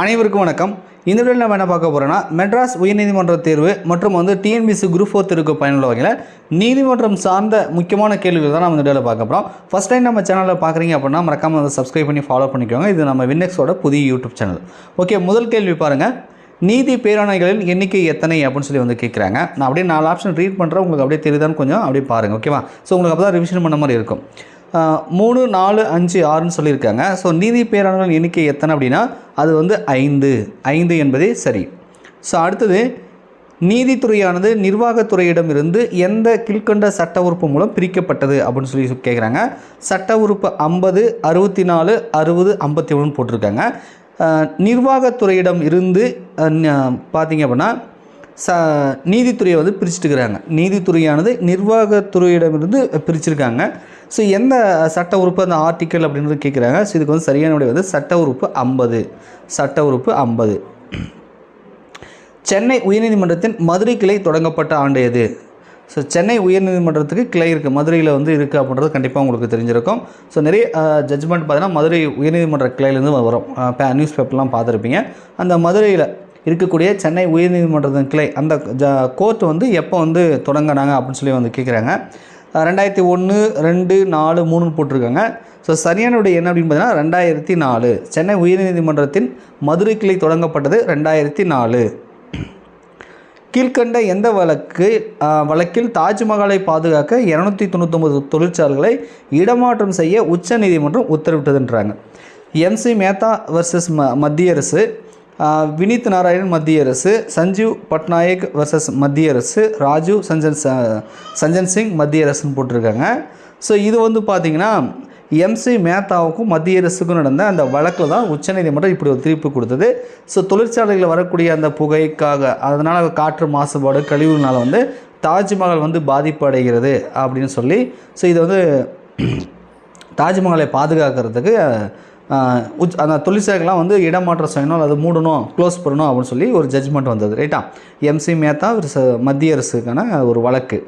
அனைவருக்கும் வணக்கம். இந்த வீடியோவில் நம்ம என்ன பார்க்க போகிறோம்னா மெட்ராஸ் உயர்நீதிமன்ற தேர்வு மற்றும் வந்து டிஎன்பிசி குரூப் ஃபோர் தேர்வுக்கு பயனுள்ள வகையில் நீதிமன்றம் சார்ந்த முக்கியமான கேள்விகள் தான் நம்ம இந்த வீடியோவில் பார்க்க போகிறோம் ஃபஸ்ட் டைம் நம்ம சேனலில் பார்க்குறீங்க அப்படின்னா மறக்காமல் வந்து சப்ஸ்கிரைப் பண்ணி ஃபாலோ பண்ணிக்கோங்க. இது நம்ம வின்னெக்ஸோட புதிய யூடியூப் சேனல் ஓகே முதல் கேள்வி பாருங்கள் நீதி பேராணைகளின் எண்ணிக்கை எத்தனை அப்படின்னு சொல்லி வந்து கேட்குறாங்க நான் அப்படியே நாலு ஆப்ஷன் ரீட் பண்ணுறேன் உங்களுக்கு அப்படியே தெரியுதான்னு கொஞ்சம் அப்படியே பாருங்கள் ஓகேவா ஸோ உங்களுக்கு அப்போ தான் ரிவிஷன் பண்ண மாதிரி இருக்கும். மூணு நாலு அஞ்சு ஆறுன்னு சொல்லியிருக்காங்க. ஸோ நீதி பேராளர்கள் எண்ணிக்கை எத்தனை அப்படின்னா அது வந்து ஐந்து. ஐந்து என்பதே சரி. ஸோ அடுத்தது நீதித்துறையானது நிர்வாகத்துறையிடமிருந்து எந்த கீழ்கண்ட சட்ட உறுப்பு மூலம் பிரிக்கப்பட்டது அப்படின்னு சொல்லி கேட்குறாங்க சட்ட உறுப்பு ஐம்பது அறுபத்தி நாலு அறுபது ஐம்பத்தி ஒன்றுன்னு போட்டிருக்காங்க நிர்வாகத்துறையிடம் இருந்து பார்த்தீங்க அப்படின்னா ச நீதித்துறையை வந்து பிரிச்சுட்டுக்கிறாங்க நீதித்துறையானது நிர்வாகத்துறையிடமிருந்து பிரிச்சிருக்காங்க. ஸோ எந்த சட்ட உறுப்பு அந்த ஆர்டிக்கல் அப்படின்றது கேட்குறாங்க ஸோ இதுக்கு வந்து சரியான விடை வந்து சட்ட உறுப்பு ஐம்பது. சட்ட உறுப்பு ஐம்பது. சென்னை உயர்நீதிமன்றத்தின் மதுரை கிளை தொடங்கப்பட்ட ஆண்டு எது? ஸோ சென்னை உயர்நீதிமன்றத்துக்கு கிளை இருக்குது மதுரையில் வந்து இருக்குது அப்படின்றது கண்டிப்பாக உங்களுக்கு தெரிஞ்சிருக்கும். ஸோ நிறைய ஜட்ஜ்மெண்ட் பார்த்தீங்கன்னா மதுரை உயர்நீதிமன்ற கிளையிலேருந்து வரும். நியூஸ் பேப்பர்லாம் பார்த்துருப்பீங்க. அந்த மதுரையில் இருக்கக்கூடிய சென்னை உயர்நீதிமன்றத்தின் கிளை. அந்த ஜ கோர்ட் வந்து எப்போ வந்து தொடங்கினாங்க அப்படின்னு சொல்லி வந்து கேட்குறாங்க ரெண்டாயிரத்தி ஒன்று ரெண்டு நாலு மூணுன்னு போட்டிருக்காங்க. ஸோ சரியான விட என்ன அப்படின்னு பார்த்தீங்கன்னா ரெண்டாயிரத்தி நாலு. சென்னை உயர்நீதிமன்றத்தின் மதுரை கிளை தொடங்கப்பட்டது ரெண்டாயிரத்தி நாலு. கீழ்க்கண்ட எந்த வழக்கு வழக்கில் தாஜ்மஹாலை பாதுகாக்க இரநூத்தி தொண்ணூத்தொம்பது தொழிற்சாலைகளை இடமாற்றம் செய்ய உச்சநீதிமன்றம் உத்தரவிட்டதுன்றாங்க. எம்சி மேத்தா வர்சஸ் ம மத்திய அரசு வினித் நாராயணன் மத்திய அரசு சஞ்சீவ் பட்நாயக் வர்சஸ் மத்திய அரசு ராஜீவ் சஞ்சன் ச- சஞ்சன் சிங் மத்திய அரசுன்னு போட்டிருக்காங்க. ஸோ இது வந்து பார்த்திங்கன்னா எம்சி மேத்தாவுக்கும் மத்திய அரசுக்கும் நடந்த அந்த வழக்கில் தான் உச்சநீதிமன்றம் இப்படி ஒரு தீர்ப்பு கொடுத்தது. ஸோ தொழிற்சாலைகளில் வரக்கூடிய அந்த புகைக்காக அதனால் காற்று மாசுபாடு கழிவுனால் வந்து தாஜ்மஹால் வந்து பாதிப்பு அடைகிறது அப்படின்னு சொல்லி ஸோ இது வந்து தாஜ்மஹாலை பாதுகாக்கிறதுக்கு உச் அந்த தொழிற்சாலைகள்லாம் வந்து இடமாற்றம் செய்யணும் அல்லது மூடணும் க்ளோஸ் பண்ணணும் அப்படின்னு சொல்லி ஒரு ஜட்ஜ்மெண்ட் வந்தது ரைட்டா எம்சி மேத்தா ஒரு மத்திய அரசுக்கான ஒரு வழக்கு.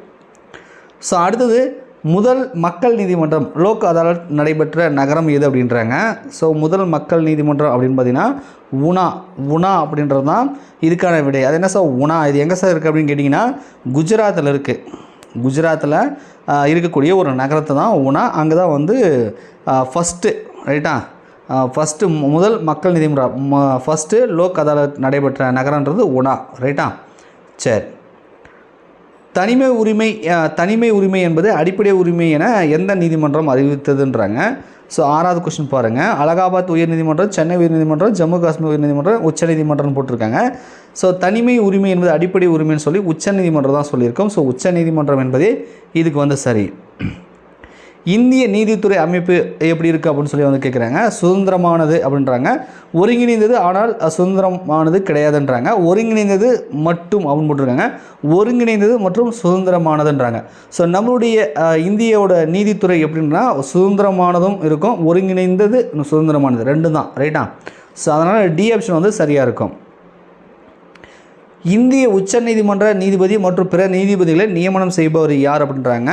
ஸோ அடுத்தது முதல் மக்கள் நீதிமன்றம் லோக் அதாலத் நடைபெற்ற நகரம் எது அப்படின்றாங்க? ஸோ முதல் மக்கள் நீதிமன்றம் அப்படின்னு பார்த்தீங்கன்னா உனா உனா அப்படின்றது தான் இதுக்கான விடை. அது என்ன சார் உனா. இது எங்கே சார் இருக்குது அப்படின்னு கேட்டிங்கன்னா குஜராத்தில் இருக்குது குஜராத்தில் இருக்கக்கூடிய ஒரு நகரத்தை தான் உனா. அங்கே தான் வந்து ஃபஸ்ட்டு ரைட்டா ஃபஸ்ட்டு முதல் மக்கள் நீதிமன்றம் ஃபஸ்ட்டு லோக் அதாலத் நடைபெற்ற நகரன்றது உனா ரைட்டா சரி. தனிமை உரிமை தனிமை உரிமை என்பது அடிப்படை உரிமை என எந்த நீதிமன்றம் அறிவித்ததுன்றாங்க. ஸோ ஆறாவது கொஸ்டின் பாருங்கள் அலகாபாத் உயர்நீதிமன்றம் சென்னை உயர்நீதிமன்றம் ஜம்மு காஷ்மீர் உயர்நீதிமன்றம் உச்சநீதிமன்றம்னு போட்டிருக்காங்க. ஸோ தனிமை உரிமை என்பது அடிப்படை உரிமைன்னு சொல்லி உச்சநீதிமன்றம் தான் சொல்லியிருக்கோம். ஸோ உச்சநீதிமன்றம் என்பதே இதுக்கு வந்து சரி. இந்திய நீதித்துறை அமைப்பு எப்படி இருக்குது அப்படின்னு சொல்லி வந்து கேட்குறாங்க சுதந்திரமானது அப்படின்றாங்க. ஒருங்கிணைந்தது ஆனால் சுதந்திரமானது கிடையாதுன்றாங்க. ஒருங்கிணைந்தது மட்டும் அப்படின்னு போட்டிருக்காங்க. ஒருங்கிணைந்தது மற்றும் சுதந்திரமானதுன்றாங்க. ஸோ நம்மளுடைய இந்தியாவோட நீதித்துறை எப்படின்னா சுதந்திரமானதும் இருக்கும் ஒருங்கிணைந்தது சுதந்திரமானது. ரெண்டு தான் ரைட்டா ஸோ அதனால் டி ஆப்ஷன் வந்து சரியாக இருக்கும். இந்திய உச்சநீதிமன்ற நீதிபதி மற்றும் பிற நீதிபதிகளை நியமனம் செய்பவர் யார் அப்படின்றாங்க?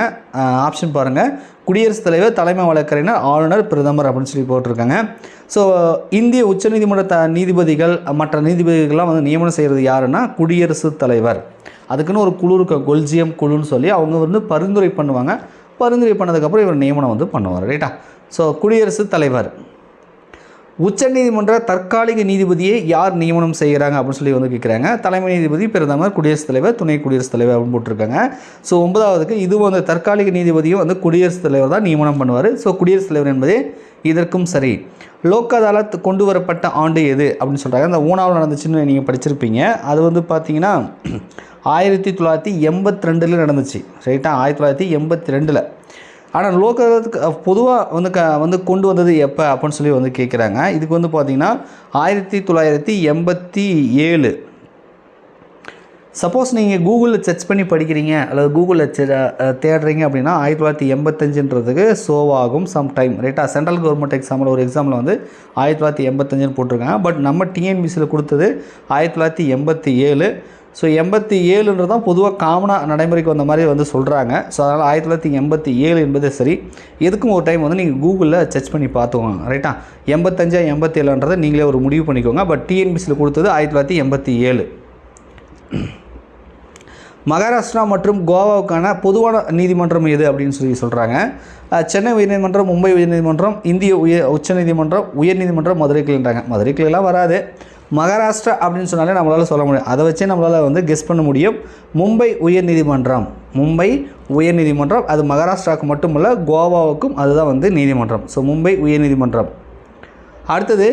ஆப்ஷன் பாருங்கள் குடியரசுத் தலைவர் தலைமை வழக்கறிஞர் ஆளுநர் பிரதமர் அப்படின்னு சொல்லி போட்டிருக்காங்க. ஸோ இந்திய உச்சநீதிமன்ற த நீதிபதிகள் மற்ற நீதிபதிகள்லாம் வந்து நியமனம் செய்கிறது யாருன்னா குடியரசுத் தலைவர். அதுக்குன்னு ஒரு குழு இருக்க கொல்ஜியம் குழுன்னு சொல்லி அவங்க வந்து பரிந்துரை பண்ணுவாங்க. பரிந்துரை பண்ணதுக்கப்புறம் இவர் நியமனம் வந்து பண்ணுவார் ரைட்டா? ஸோ குடியரசுத் தலைவர். உச்சநீதிமன்ற தற்காலிக நீதிபதியை யார் நியமனம் செய்கிறாங்க அப்படின்னு சொல்லி வந்து கேட்குறாங்க தலைமை நீதிபதி பிரதமர் குடியரசுத் தலைவர் துணை குடியரசுத் தலைவர் அப்படின்னு போட்டிருக்காங்க. ஸோ ஒன்பதாவதுக்கு இது வந்து தற்காலிக நீதிபதியும் வந்து குடியரசுத் தலைவர் தான் நியமனம் பண்ணுவார். ஸோ குடியரசுத் தலைவர் என்பதே இதற்கும் சரி. லோக் அதாலத் கொண்டு வரப்பட்ட ஆண்டு எது அப்படின்னு சொல்கிறாங்க அந்த ஊனாவில் நடந்துச்சுன்னு நீங்கள் படிச்சிருப்பீங்க. அது வந்து பார்த்தீங்கன்னா ஆயிரத்தி தொள்ளாயிரத்தி எண்பத்தி ரெண்டில் நடந்துச்சு. ரைட்டாக ஆயிரத்தி தொள்ளாயிரத்தி எண்பத்தி ரெண்டில். ஆனால் லோக் பொதுவாக வந்து க வந்து கொண்டு வந்தது எப்போ அப்படின்னு சொல்லி வந்து கேட்குறாங்க இதுக்கு வந்து பார்த்தீங்கன்னா ஆயிரத்தி தொள்ளாயிரத்தி எண்பத்தி ஏழு. சப்போஸ் நீங்கள் கூகுளில் சர்ச் பண்ணி படிக்கிறீங்க அல்லது கூகுளில் தேடுறீங்க அப்படின்னா ஆயிரத்தி தொள்ளாயிரத்தி எண்பத்தஞ்சுன்றதுக்கு சோவாகும் சம் டைம் ரைட்டாக சென்ட்ரல் கவர்மெண்ட் எக்ஸாமில் ஒரு எக்ஸாமில் வந்து ஆயிரத்தி தொள்ளாயிரத்தி எண்பத்தஞ்சுன்னு போட்டிருக்காங்க. பட் நம்ம டிஎன்பிசியில் கொடுத்தது ஆயிரத்தி தொள்ளாயிரத்தி எண்பத்தி ஏழு. ஸோ எண்பத்தி ஏழுன்றது தான் பொதுவாக காமனாக நடைமுறைக்கு வந்த மாதிரி வந்து சொல்கிறாங்க ஸோ அதனால் ஆயிரத்தி தொள்ளாயிரத்தி எண்பத்தி ஏழு என்பது சரி. எதுக்கும் ஒரு டைம் வந்து நீங்கள் கூகுளில் சர்ச் பண்ணி பார்த்துக்கோங்க. ரைட்டா எண்பத்தஞ்சா எண்பத்தி ஏழுன்றதை நீங்களே ஒரு முடிவு பண்ணிக்கோங்க. பட் டிஎன்பிசியில் கொடுத்தது ஆயிரத்தி தொள்ளாயிரத்தி எண்பத்தி ஏழு. மகாராஷ்டிரா மற்றும் கோவாவுக்கான பொதுவான நீதிமன்றம் எது அப்படின்னு சொல்லி சொல்கிறாங்க சென்னை உயர்நீதிமன்றம் மும்பை உயர்நீதிமன்றம் இந்திய உயர் உச்சநீதிமன்றம் உயர்நீதிமன்றம் மதுரை கிளைன்றாங்க மதுரை கிளைலாம் வராது. மகாராஷ்டிரா அப்படின்னு சொன்னாலே நம்மளால் சொல்ல முடியும். அதை வச்சே நம்மளால் வந்து கெஸ் பண்ண முடியும். மும்பை உயர்நீதிமன்றம். மும்பை உயர்நீதிமன்றம் அது மகாராஷ்டிராவுக்கு மட்டுமல்ல கோவாவுக்கும் அதுதான் வந்து நீதிமன்றம். ஸோ மும்பை உயர்நீதிமன்றம். அடுத்தது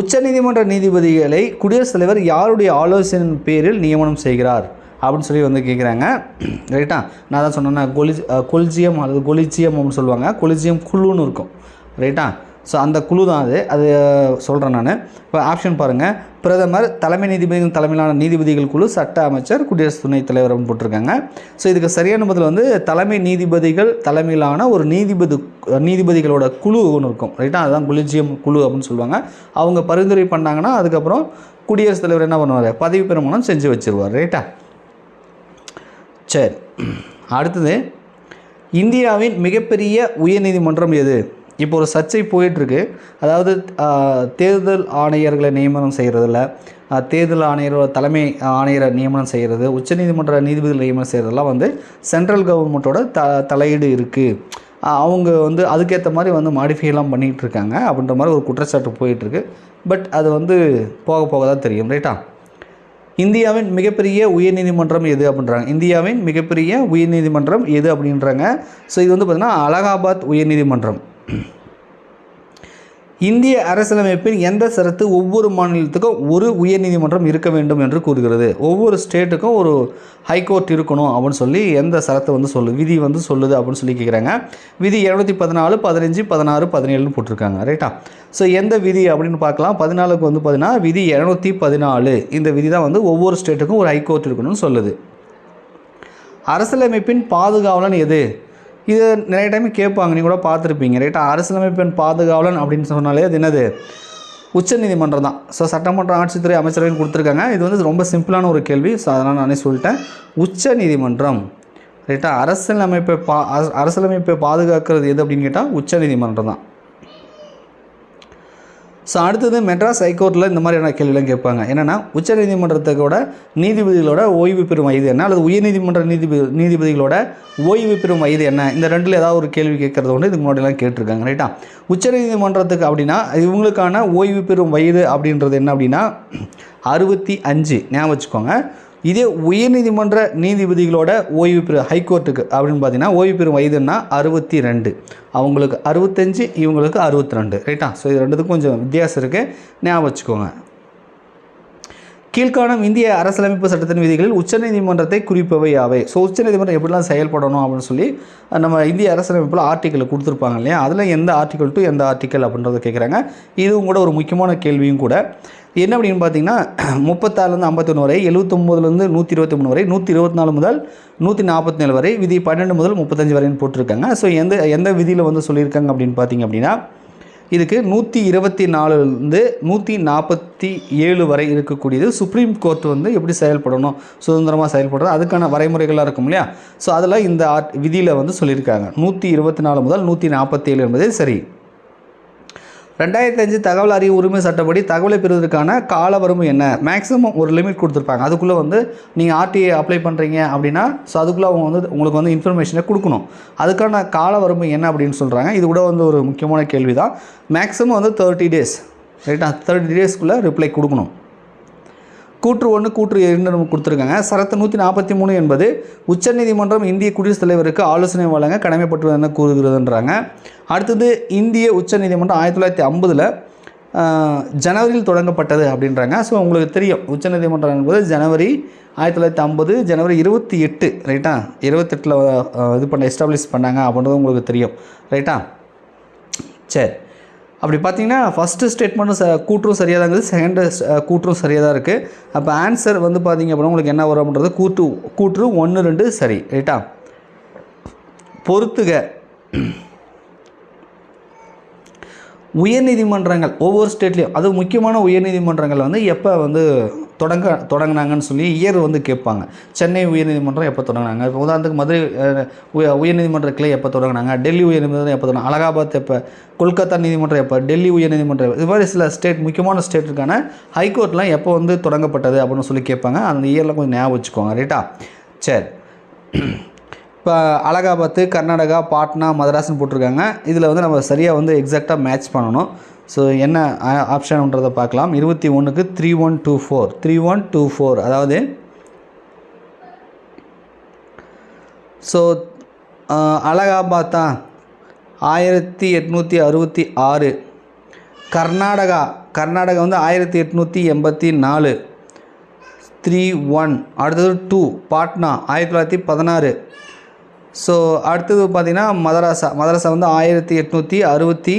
உச்சநீதிமன்ற நீதிபதிகளை குடியரசுத் தலைவர் யாருடைய ஆலோசனையின் பேரில் நியமனம் செய்கிறார்? அப்படின்னு சொல்லி வந்து கேட்குறாங்க ரைட்டா நான் தான் சொன்னேன்னா கொலி கொலிஜியம் அல்லது கொலிஜியம் அப்படின்னு சொல்லுவாங்க. கொலிஜியம் குழுன்னு இருக்கும். ரைட்டா ஸோ அந்த குழு தான் அது. அது சொல்கிறேன் நான். இப்போ ஆப்ஷன் பாருங்கள் பிரதமர் தலைமை நீதிபதிகள் தலைமையிலான நீதிபதிகள் குழு சட்ட அமைச்சர் குடியரசு துணைத் தலைவர் அப்படின்னு போட்டிருக்காங்க. ஸோ இதுக்கு சரியான பதில் வந்து தலைமை நீதிபதிகள் தலைமையிலான ஒரு நீதிபதி நீதிபதிகளோட குழு ஒன்று இருக்கும். ரைட்டா அதுதான் குலிஜியம் குழு அப்படின்னு சொல்லுவாங்க. அவங்க பரிந்துரை பண்ணாங்கன்னா அதுக்கப்புறம் குடியரசுத் தலைவர் என்ன பண்ணுவார்? பதவி பிரமாணம் செஞ்சு வச்சிருவார். ரைட்டா சரி. அடுத்தது இந்தியாவின் மிகப்பெரிய உயர்நீதிமன்றம் எது? இப்போ ஒரு சர்ச்சை போயிட்டுருக்கு. அதாவது தேர்தல் ஆணையர்களை நியமனம் செய்கிறதில்ல தேர்தல் ஆணையரோட தலைமை ஆணையரை நியமனம் செய்கிறது உச்சநீதிமன்ற நீதிபதிகள் நியமனம் செய்கிறதெல்லாம் வந்து சென்ட்ரல் கவர்மெண்ட்டோட த தலையீடு இருக்குது அவங்க வந்து அதுக்கேற்ற மாதிரி வந்து மாடிஃபைலாம் பண்ணிகிட்டு இருக்காங்க அப்படின்ற மாதிரி ஒரு குற்றச்சாட்டு போயிட்டுருக்கு. பட் அது வந்து போக போக தான் தெரியும் ரைட்டா? இந்தியாவின் மிகப்பெரிய உயர்நீதிமன்றம் எது அப்படின்றாங்க. இந்தியாவின் மிகப்பெரிய உயர்நீதிமன்றம் எது அப்படின்றாங்க. ஸோ இது வந்து பார்த்திங்கன்னா அலகாபாத் உயர்நீதிமன்றம். இந்திய அரசியலமைப்பின் எந்த சரத்து ஒவ்வொரு மாநிலத்துக்கும் ஒரு உயர்நீதிமன்றம் இருக்க வேண்டும் என்று கூறுகிறது. ஒவ்வொரு ஸ்டேட்டுக்கும் ஒரு ஹைகோர்ட் இருக்கணும் அப்படின்னு சொல்லி எந்த சரத்தை வந்து சொல்லு விதி வந்து சொல்லுது அப்படின்னு சொல்லி கேட்குறாங்க விதி இரநூத்தி பதினாலு பதினஞ்சு பதினாறு பதினேழுன்னு போட்டிருக்காங்க. ரைட்டா ஸோ எந்த விதி அப்படின்னு பார்க்கலாம். பதினாலுக்கு வந்து பார்த்தீங்கன்னா விதி இரநூத்தி பதினாலு. இந்த விதி தான் வந்து ஒவ்வொரு ஸ்டேட்டுக்கும் ஒரு ஹைகோர்ட் இருக்கணும்னு சொல்லுது. அரசியலமைப்பின் பாதுகாவலன் எது? இது நிறைய டைம் கேட்பாங்க. நீங்கள் கூட பார்த்துருப்பீங்க. ரைட்டாக அரசியலமைப்பின் பாதுகாவலன் அப்படின்னு சொன்னாலே அது என்னது? உச்சநீதிமன்றம் தான் ஸோ சட்டமன்ற ஆட்சித்துறை அமைச்சரவையும் கொடுத்துருக்காங்க. இது வந்து ரொம்ப சிம்பிளான ஒரு கேள்வி. ஸோ அதனால் நானே சொல்லிட்டேன். உச்ச நீதிமன்றம் ரைட்டாக அரசியலமைப்பை பா அரசியலமைப்பை பாதுகாக்கிறது எது அப்படின்னு கேட்டால் உச்சநீதிமன்றம் தான் ஸோ அடுத்தது மெட்ராஸ் ஹைகோர்ட்டில் இந்த மாதிரியான கேள்விலாம் கேட்பாங்க. என்னென்னா உச்சநீதிமன்றத்தோட நீதிபதிகளோட ஓய்வு பெறும் வயது என்ன? அல்லது உயர்நீதிமன்ற நீதிபதி நீதிபதிகளோட ஓய்வு பெறும் வயது என்ன? இந்த ரெண்டில் ஏதாவது ஒரு கேள்வி கேட்கறது ஒன்று இதுக்கு முன்னாடிலாம் கேட்டிருக்காங்க ரைட்டா? உச்சநீதிமன்றத்துக்கு அப்படின்னா இவங்களுக்கான ஓய்வு பெறும் வயது அப்படின்றது என்ன அப்படின்னா அறுபத்தி அஞ்சு. ஞாபகம் வச்சுக்கோங்க. இதே உயர்நீதிமன்ற நீதிபதிகளோட ஓய்வு பெறு ஹைகோர்ட்டுக்கு அப்படின்னு பார்த்தீங்கன்னா ஓய்வு பெறும் வயதுன்னா அறுபத்தி ரெண்டு அவங்களுக்கு அறுபத்தஞ்சு இவங்களுக்கு அறுபத்தி ரெண்டு ரைட்டா ஸோ இது ரெண்டுத்துக்கும் கொஞ்சம் வித்தியாசம் இருக்குது ஞாபகம் வச்சுக்கோங்க. கீழ்காணும் இந்திய அரசியலமைப்பு சட்டத்தின் விதிகளில் உச்சநீதிமன்றத்தை குறிப்பவை யாவை? ஸோ உச்சநீதிமன்றம் எப்படிலாம் செயல்படணும் அப்படின்னு சொல்லி நம்ம இந்திய அரசியலமைப்பில் ஆர்டிக்கல் கொடுத்துருப்பாங்க இல்லையா? அதில் எந்த ஆர்டிக்கல் டு எந்த ஆர்டிக்கல் அப்படின்றத கேட்குறாங்க இதுவும் கூட ஒரு முக்கியமான கேள்வியும் கூட. என்ன அப்படின்னு பார்த்தீங்கன்னா முப்பத்தாறுலேருந்து ஐம்பத்தொன்று வரை எழுபத்தொம்போதுலேருந்து நூற்றி இருபத்தி மூணு வரை நூற்றி இருபத்தி நாலு முதல் நூற்றி நாற்பத்தி நாலு வரை விதி பன்னெண்டு முதல் முப்பத்தஞ்சு வரைன்னு போட்டிருக்காங்க. ஸோ எந்த எந்த விதியில் வந்து சொல்லியிருக்காங்க அப்படின்னு பார்த்தீங்க அப்படின்னா இதுக்கு நூற்றி இருபத்தி நாலுலேருந்து நூற்றி நாற்பத்தி ஏழு வரை இருக்கக்கூடியது சுப்ரீம் கோர்ட் வந்து எப்படி செயல்படணும் சுதந்திரமாக செயல்படுறது அதுக்கான வரைமுறைகளாக இருக்கும் இல்லையா? ஸோ அதில் இந்த ஆர்ட் விதியில் வந்து சொல்லியிருக்காங்க. நூற்றி இருபத்தி நாலு முதல் நூற்றி நாற்பத்தி ஏழு என்பது சரி. ரெண்டாயிரத்தி அஞ்சு தகவல் அறிவு உரிமை சட்டப்படி தகவலை பெறுவதற்கான கால வரம்பு என்ன? மேக்ஸிமம் ஒரு லிமிட் கொடுத்துருப்பாங்க. அதுக்குள்ளே வந்து நீங்கள் ஆர்டிஐ அப்ளை பண்ணுறீங்க அப்படின்னா ஸோ அதுக்குள்ளே அவங்க வந்து உங்களுக்கு வந்து இன்ஃபர்மேஷனை கொடுக்கணும். அதுக்கான கால வரம்பு என்ன அப்படின்னு சொல்கிறாங்க இது கூட வந்து ஒரு முக்கியமான கேள்வி தான் மேக்ஸிமம் வந்து தேர்ட்டி டேஸ் ரைட்டா தேர்ட்டி டேஸ்க்குள்ளே ரிப்ளை கொடுக்கணும். கூற்று ஒன்று கூற்று இரண்டு கொடுத்துருக்காங்க. சரத்து நூற்றி நாற்பத்தி மூணு என்பது உச்சநீதிமன்றம் இந்திய குடியரசுத் தலைவருக்கு ஆலோசனை வழங்க கடமைப்பட்டுள்ளது என கூறுகிறதுன்றாங்க. அடுத்தது இந்திய உச்சநீதிமன்றம் ஆயிரத்தி தொள்ளாயிரத்தி ஐம்பதில் ஜனவரியில் தொடங்கப்பட்டது அப்படின்றாங்க. ஸோ உங்களுக்கு தெரியும் உச்சநீதிமன்றம் என்பது ஜனவரி ஆயிரத்தி தொள்ளாயிரத்தி ஐம்பது ஜனவரி இருபத்தி எட்டு ரைட்டா இருபத்தெட்டில் இது பண்ண எஸ்டாப்ளிஷ் பண்ணாங்க அப்படின்றது உங்களுக்கு தெரியும் ரைட்டா சரி. அப்படி பார்த்தீங்கன்னா ஃபஸ்ட்டு ஸ்டேட்மெண்ட்டும் ச கூற்றும் சரியாக தான் இருக்குது செகண்டு கூற்றும் சரியாக தான் இருக்குது அப்போ ஆன்சர் வந்து பார்த்தீங்க அப்படின்னா உங்களுக்கு என்ன வரும் அப்படின்றது கூற்று கூற்று ஒன்று ரெண்டு சரி ரைட்டா பொறுத்துக. உயர்நீதிமன்றங்கள் ஒவ்வொரு ஸ்டேட்லேயும் அது முக்கியமான உயர்நீதிமன்றங்கள் வந்து எப்போ வந்து தொடங்க தொடங்கினாங்கன்னு சொல்லி இயர் வந்து கேட்பாங்க. சென்னை உயர்நீதிமன்றம் எப்போ தொடங்கினாங்க? இப்போ உதாரணத்துக்கு மதுரை உய- உயர்நீதிமன்ற கிளை எப்போ தொடங்கினாங்க? டெல்லி உயர்நீதிமன்றம் எப்போ தொடங்க அலகாபாத் எப்போ? கொல்கத்தா நீதிமன்றம் எப்போ? டெல்லி உயர்நீதிமன்றம் இது மாதிரி சில ஸ்டேட் முக்கியமான ஸ்டேட்டுக்கான ஹைகோர்ட்லாம் எப்போ வந்து தொடங்கப்பட்டது அப்படின்னு சொல்லி கேட்பாங்க. அந்த இயரில் கொஞ்சம் ஞாபகம் வச்சுக்கோங்க ரைட்டா சரி. இப்போ அலகாபாத்து கர்நாடகா பாட்னா மதராஸ்னு போட்டிருக்காங்க. இதில் வந்து நம்ம சரியாக வந்து எக்ஸாக்டாக மேட்ச் பண்ணணும். ஸோ என்ன ஆப்ஷன்ன்றதை பார்க்கலாம். இருபத்தி ஒன்றுக்கு three one two four three one two four அதாவது ஸோ அலகாபாத்தா ஆயிரத்தி எட்நூற்றி அறுபத்தி ஆறு. கர்நாடகா கர்நாடகா வந்து ஆயிரத்தி எட்நூற்றி எண்பத்தி நாலு. த்ரீ ஒன் அடுத்தது டூ பாட்னா ஆயிரத்தி தொள்ளாயிரத்தி பதினாறு. ஸோ அடுத்தது பார்த்திங்கன்னா மதராசா மதராசா வந்து ஆயிரத்தி எட்நூற்றி அறுபத்தி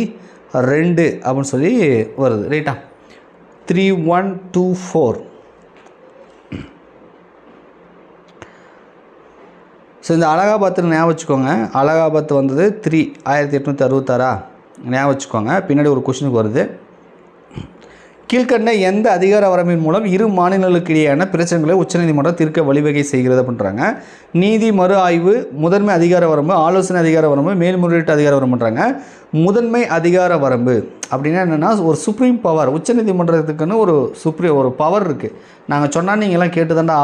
ரெண்டு அப்படின்னு சொல்லி வருது ரைட்டா three one two four so இந்த அலகாபாத்தில் ஞாபகம் வச்சுக்கோங்க. அலகாபாத் வந்தது த்ரீ ஆயிரத்தி எட்நூற்றி அறுபத்தாறா? ஞாபகம் வச்சுக்கோங்க. பின்னாடி ஒரு கொஷினுக்கு வருது. கீழ்கண்ட எந்த அதிகார வரம்பின் மூலம் இரு மாநிலங்களுக்கு இடையேயான பிரச்சனைகளை உச்சநீதிமன்றம் தீர்க்க வழிவகை செய்கிறது பண்ணுறாங்க நீதி மறு ஆய்வு முதன்மை அதிகார வரம்பு ஆலோசனை அதிகார வரம்பு மேல்முறையீட்டு அதிகார வரம்புன்றாங்க. முதன்மை அதிகார வரம்பு. அப்படின்னா என்னென்னா ஒரு சுப்ரீம் பவர் உச்சநீதிமன்றத்துக்குன்னு ஒரு சுப்ரீ ஒரு பவர் இருக்குது நாங்கள் சொன்னால் நீங்கள்லாம் கேட்டு தாண்டா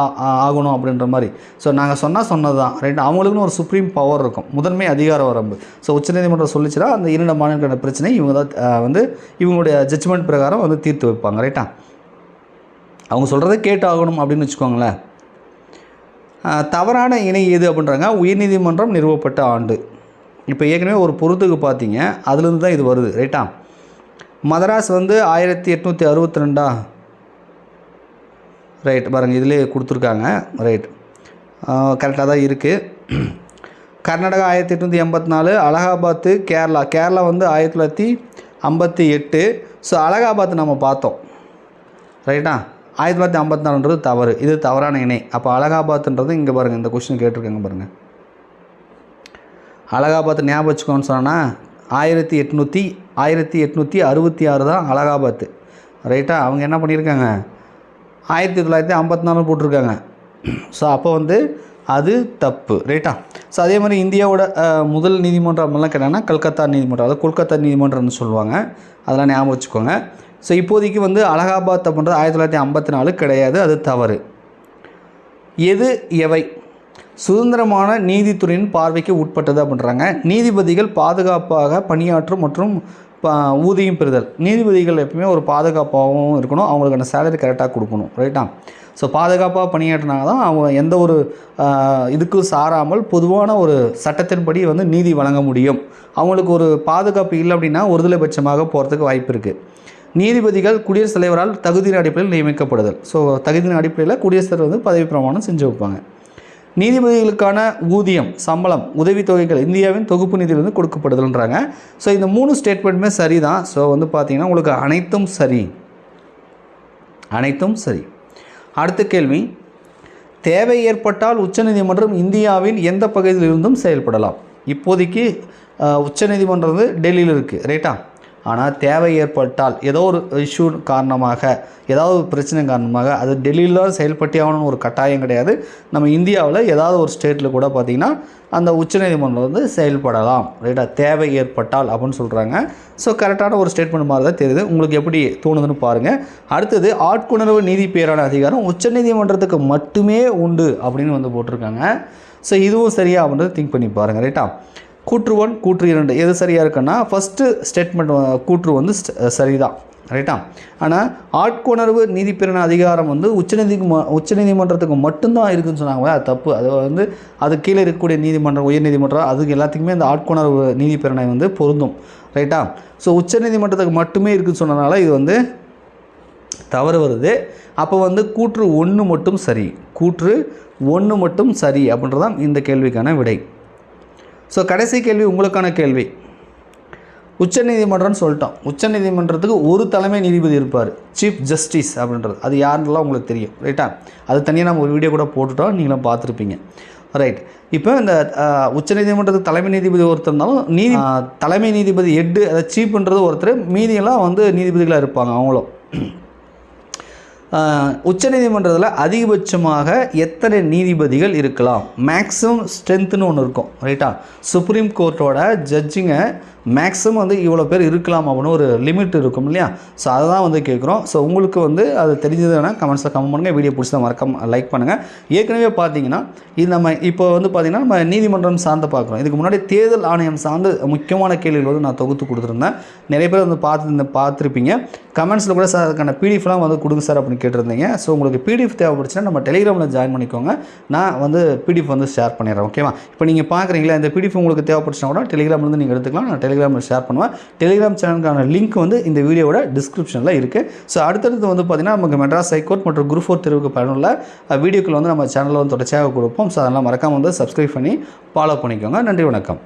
ஆகணும் அப்படின்ற மாதிரி. ஸோ நாங்கள் சொன்னால் சொன்னது தான் ரைட் அவங்களுக்குன்னு ஒரு சுப்ரீம் பவர் இருக்கும். முதன்மை அதிகார வரம்பு. ஸோ உச்சநீதிமன்றம் சொல்லிச்சுன்னா அந்த இரண்டு மாநிலங்களுக்கான பிரச்சனை இவங்க தான் வந்து இவங்களுடைய ஜட்ஜ்மெண்ட் பிரகாரம் வந்து தீர்த்து வைப்பாங்க ரைட்டா அவங்க சொல்கிறத கேட்டு ஆகணும் அப்படின்னு வச்சுக்கோங்களேன். தவறான இணை எது அப்படின்றாங்க உயர்நீதிமன்றம் நிறுவப்பட்ட ஆண்டு. இப்போ ஏற்கனவே ஒரு பொருத்துக்கு பார்த்தீங்க அதுலேருந்து தான் இது வருது ரைட்டா மதராஸ் வந்து ஆயிரத்தி எட்நூற்றி அறுபத்தி ரெண்டா ரைட் பாருங்கள் இதிலே கொடுத்துருக்காங்க ரைட் கரெக்டாக தான் இருக்குது கர்நாடகா ஆயிரத்தி எட்நூற்றி எண்பத்தி நாலு அலகாபாத்து கேரளா. கேரளா வந்து ஆயிரத்தி தொள்ளாயிரத்தி ஐம்பத்தி எட்டு. ஸோ அலகாபாத் நம்ம பார்த்தோம். ரைட்டா ஆயிரத்தி தொள்ளாயிரத்தி ஐம்பத்தி நாலுன்றது தவறு. இது தவறான இணை. அப்போ அலகாபாத்ன்றது இங்கே பாருங்கள் இந்த கொஷின் கேட்டிருக்காங்க பாருங்கள் அலகாபாத் ஞாபகம் வச்சுக்கோன்னு சொன்னால் ஆயிரத்தி எட்நூற்றி ஆயிரத்தி எட்நூற்றி அறுபத்தி ஆறு தான் அலகாபாத் ரைட்டா அவங்க என்ன பண்ணியிருக்காங்க? ஆயிரத்தி தொள்ளாயிரத்தி ஐம்பத்தி நாலு போட்டிருக்காங்க. ஸோ அப்போ வந்து அது தப்பு. ரைட்டா ஸோ அதே மாதிரி இந்தியாவோட முதல் நீதிமன்றம் எல்லாம் கேட்டாங்கன்னா கல்கத்தா நீதிமன்றம். அதாவது கொல்கத்தா நீதிமன்றம்னு சொல்லுவாங்க. அதெல்லாம் ஞாபகம் வச்சுக்கோங்க. ஸோ இப்போதைக்கு வந்து அலகாபாத் அப்படின்றது ஆயிரத்தி தொள்ளாயிரத்தி ஐம்பத்தி நாலு கிடையாது. அது தவறு. எது எவை? சுதந்திரமான நீதித்துறையின் பார்வைக்கு உட்பட்டது அப்படின்றாங்க. நீதிபதிகள் பாதுகாப்பாக பணியாற்றும் மற்றும் ஊதியம் பெறுதல். நீதிபதிகள் எப்பவுமே ஒரு பாதுகாப்பாகவும் இருக்கணும். அவங்களுக்கான சேலரி கரெக்டாக கொடுக்கணும். ரைட்டா ஸோ பாதுகாப்பாக பணியாற்றினாங்க தான் அவங்க எந்த ஒரு இதுக்கும் சாராமல் பொதுவான ஒரு சட்டத்தின்படி வந்து நீதி வழங்க முடியும். அவங்களுக்கு ஒரு பாதுகாப்பு இல்லை அப்படின்னா ஒருதலைபட்சமாக போகிறதுக்கு வாய்ப்பு இருக்குது நீதிபதிகள் குடியரசுத் தலைவரால் தகுதியின் அடிப்படையில் நியமிக்கப்படுதல். ஸோ தகுதியின் அடிப்படையில் குடியரசுத் தலைவர் வந்து பதவி பிரமாணம் செஞ்சு வைப்பாங்க. நீதிபதிகளுக்கான ஊதியம் சம்பளம் உதவித்தொகைகள் இந்தியாவின் தொகுப்பு நிதியிலிருந்து கொடுக்கப்படுதல்ன்றாங்க. ஸோ இந்த மூணு ஸ்டேட்மெண்ட்டுமே சரி தான் ஸோ வந்து பார்த்திங்கன்னா உங்களுக்கு அனைத்தும் சரி. அனைத்தும் சரி. அடுத்த கேள்வி. தேவை ஏற்பட்டால் உச்சநீதிமன்றம் இந்தியாவின் எந்த பகுதியிலிருந்தும் செயல்படலாம்? இப்போதைக்கு உச்சநீதிமன்றம் வந்து டெல்லியில் இருக்குது ரைட்டா ஆனால் தேவை ஏற்பட்டால் ஏதோ ஒரு இஷ்யூ காரணமாக ஏதாவது ஒரு பிரச்சனை காரணமாக அது டெல்லியில் தான் செயல்பட்டே ஆகணும்னு ஒரு கட்டாயம் கிடையாது. நம்ம இந்தியாவில் ஏதாவது ஒரு ஸ்டேட்டில் கூட பார்த்திங்கன்னா அந்த உச்சநீதிமன்றம் வந்து செயல்படலாம். ரைட்டா? தேவை ஏற்பட்டால் அப்படின்னு சொல்கிறாங்க ஸோ கரெக்டான ஒரு ஸ்டேட்மெண்ட் மாதிரி தான் தெரியுது. உங்களுக்கு எப்படி தோணுதுன்னு பாருங்கள் அடுத்தது ஆட்கொணர்வு நீதி பேரான அதிகாரம் உச்சநீதிமன்றத்துக்கு மட்டுமே உண்டு அப்படின்னு வந்து போட்டிருக்காங்க. ஸோ இதுவும் சரியா அப்படின்றது திங்க் பண்ணி பாருங்கள் ரைட்டா? கூற்று ஒன் கூற்று இரண்டு. எது சரியாக இருக்குன்னா ஃபஸ்ட்டு ஸ்டேட்மெண்ட் கூற்று வந்து சரிதான் ரைட்டா ஆனால் ஆட்கொணர்வு நீதிப்பிரண அதிகாரம் வந்து உச்சநீதி உச்சநீதிமன்றத்துக்கு மட்டும்தான் இருக்குதுன்னு சொன்னாங்க. அது தப்பு. அது வந்து அது கீழே இருக்கக்கூடிய நீதிமன்றம் உயர்நீதிமன்றம் அதுக்கு எல்லாத்துக்குமே அந்த ஆட்கொணர்வு நீதிப்பிரணை வந்து பொருந்தும். ரைட்டா ஸோ உச்சநீதிமன்றத்துக்கு மட்டுமே இருக்குன்னு சொன்னதுனால இது வந்து தவறு வருது. அப்போ வந்து கூற்று ஒன்று மட்டும் சரி. கூற்று ஒன்று மட்டும் சரி அப்படின்றதான் இந்த கேள்விக்கான விடை. ஸோ கடைசி கேள்வி உங்களுக்கான கேள்வி. உச்சநீதிமன்றம்னு சொல்லிட்டோம். உச்சநீதிமன்றத்துக்கு ஒரு தலைமை நீதிபதி இருப்பார். சீஃப் ஜஸ்டிஸ் அப்படின்றது. அது யாருன்னெலாம் உங்களுக்கு தெரியும் ரைட்டா அது தனியாக நம்ம ஒரு வீடியோ கூட போட்டுட்டோம். நீங்களும் பார்த்துருப்பீங்க. ரைட் இப்போ இந்த உச்சநீதிமன்றத்துக்கு தலைமை நீதிபதி ஒருத்தர் இருந்தாலும் நீதி தலைமை நீதிபதி எட்டு அதாவது சீஃப்ன்றது ஒருத்தர் மீதியெல்லாம் வந்து நீதிபதிகளாக இருப்பாங்க அவங்களும். உச்சநீதிமன்றத்தில் அதிகபட்சமாக எத்தனை நீதிபதிகள் இருக்கலாம்? மேக்ஸிமம் ஸ்ட்ரென்த்துன்னு ஒன்று இருக்கும் ரைட்டா சுப்ரீம் கோர்ட்டோட ஜட்ஜிங்க மேக்ஸிமம் வந்து இவ்வளோ பேர் இருக்கலாம் அப்படின்னு ஒரு லிமிட் இருக்கும் இல்லையா? ஸோ அதை தான் வந்து கேட்குறோம். ஸோ உங்களுக்கு வந்து அது தெரிஞ்சதுன்னா கமெண்ட்ஸில் கமெண்ட் பண்ணுங்கள் வீடியோ பிடிச்சதை மறக்க லைக் பண்ணுங்கள் ஏற்கனவே பார்த்தீங்கன்னா இது நம்ம இப்போ வந்து பார்த்திங்கன்னா நம்ம நீதிமன்றம் சார்ந்து பார்க்குறோம். இதுக்கு முன்னாடி தேர்தல் ஆணையம் சார்ந்து முக்கியமான கேள்விகள் வந்து நான் தொகுத்து கொடுத்துருந்தேன். நிறைய பேர் வந்து பார்த்து பார்த்துருப்பீங்க. கமெண்ட்ஸில் கூட சார் அதுக்கான பிடிஎஃப்லாம் வந்து கொடுங்க சார் அப்படின்னு கேட்டிருந்தீங்க. ஸோ உங்களுக்கு பிடிஎஃப் தேவைப்படுச்சுன்னா நம்ம டெலிகிராமில் ஜாயின் பண்ணிக்கோங்க. நான் வந்து பிடிஎஃப் வந்து ஷேர் பண்ணிடுறேன் ஓகேவா இப்போ நீங்கள் பார்க்குறீங்களா இந்த பிடிஎஃப் உங்களுக்கு தேவைப்படுச்சுன்னா கூட டெலிகிராம்லேருந்து நீங்கள் எடுத்துக்கலாம். நான் டெலிகிராமில் ஷேர் பண்ணுவேன். டெலிகிராம் சேனலுக்கான லிங்க் வந்து இந்த வீடியோவோட டிஸ்கிரிப்ஷனில் இருக்குது ஸோ அடுத்தடுத்து வந்து பார்த்திங்கன்னா நமக்கு மெட்ராஸ் ஹைகோர்ட் மற்றும் குரூப் ஃபோர் தேர்வுக்கு பயனுள்ள வீடியோக்கள் வந்து நம்ம சேனலில் வந்து தொடர்ச்சியாக கொடுப்போம். ஸோ அதெல்லாம் மறக்காமல் வந்து சப்ஸ்கிரைப் பண்ணி ஃபாலோ பண்ணிக்கோங்க. நன்றி வணக்கம்.